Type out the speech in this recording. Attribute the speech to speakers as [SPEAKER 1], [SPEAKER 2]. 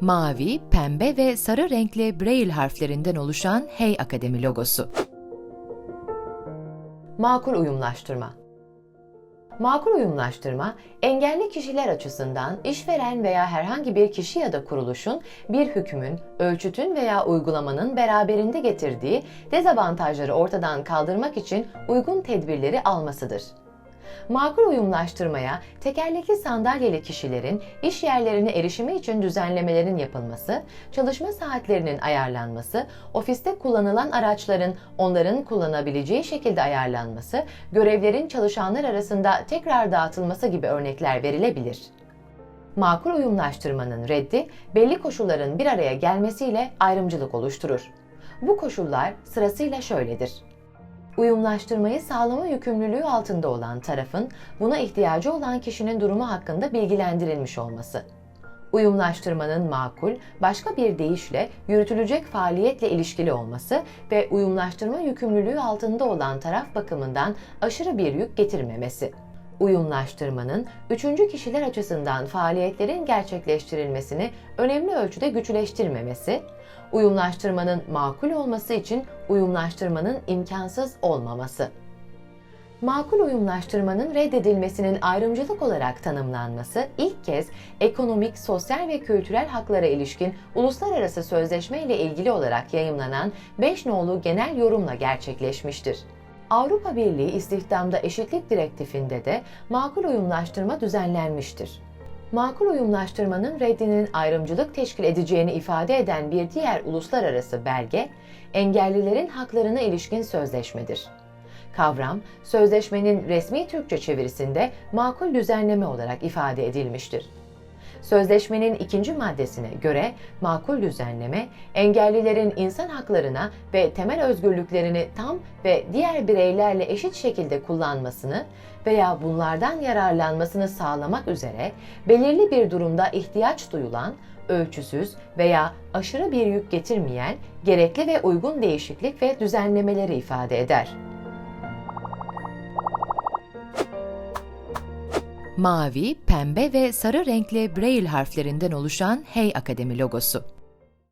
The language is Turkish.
[SPEAKER 1] Mavi, pembe ve sarı renkli Braille harflerinden oluşan Hey Akademi logosu. Makul uyumlaştırma Makul uyumlaştırma, engelli kişiler açısından işveren veya herhangi bir kişi ya da kuruluşun bir hükmün, ölçütün veya uygulamanın beraberinde getirdiği dezavantajları ortadan kaldırmak için uygun tedbirleri almasıdır. Makul uyumlaştırmaya tekerlekli sandalyeli kişilerin iş yerlerine erişimi için düzenlemelerin yapılması, çalışma saatlerinin ayarlanması, ofiste kullanılan araçların onların kullanabileceği şekilde ayarlanması, görevlerin çalışanlar arasında tekrar dağıtılması gibi örnekler verilebilir. Makul uyumlaştırmanın reddi belli koşulların bir araya gelmesiyle ayrımcılık oluşturur. Bu koşullar sırasıyla şöyledir uyumlaştırmayı sağlama yükümlülüğü altında olan tarafın buna ihtiyacı olan kişinin durumu hakkında bilgilendirilmiş olması. Uyumlaştırmanın makul, başka bir deyişle yürütülecek faaliyetle ilişkili olması ve uyumlaştırma yükümlülüğü altında olan taraf bakımından aşırı bir yük getirmemesi uyumlaştırmanın üçüncü kişiler açısından faaliyetlerin gerçekleştirilmesini önemli ölçüde güçleştirmemesi, uyumlaştırmanın makul olması için uyumlaştırmanın imkansız olmaması. Makul uyumlaştırmanın reddedilmesinin ayrımcılık olarak tanımlanması ilk kez ekonomik, sosyal ve kültürel haklara ilişkin uluslararası sözleşme ile ilgili olarak yayımlanan 5 nolu genel yorumla gerçekleşmiştir. Avrupa Birliği İstihdamda Eşitlik Direktifinde de makul uyumlaştırma düzenlenmiştir. Makul uyumlaştırmanın reddinin ayrımcılık teşkil edeceğini ifade eden bir diğer uluslararası belge, engellilerin haklarına ilişkin sözleşmedir. Kavram, sözleşmenin resmi Türkçe çevirisinde makul düzenleme olarak ifade edilmiştir. Sözleşmenin ikinci maddesine göre makul düzenleme, engellilerin insan haklarına ve temel özgürlüklerini tam ve diğer bireylerle eşit şekilde kullanmasını veya bunlardan yararlanmasını sağlamak üzere belirli bir durumda ihtiyaç duyulan, ölçüsüz veya aşırı bir yük getirmeyen gerekli ve uygun değişiklik ve düzenlemeleri ifade eder. Mavi, pembe ve sarı renkli Braille harflerinden oluşan Hey Akademi logosu.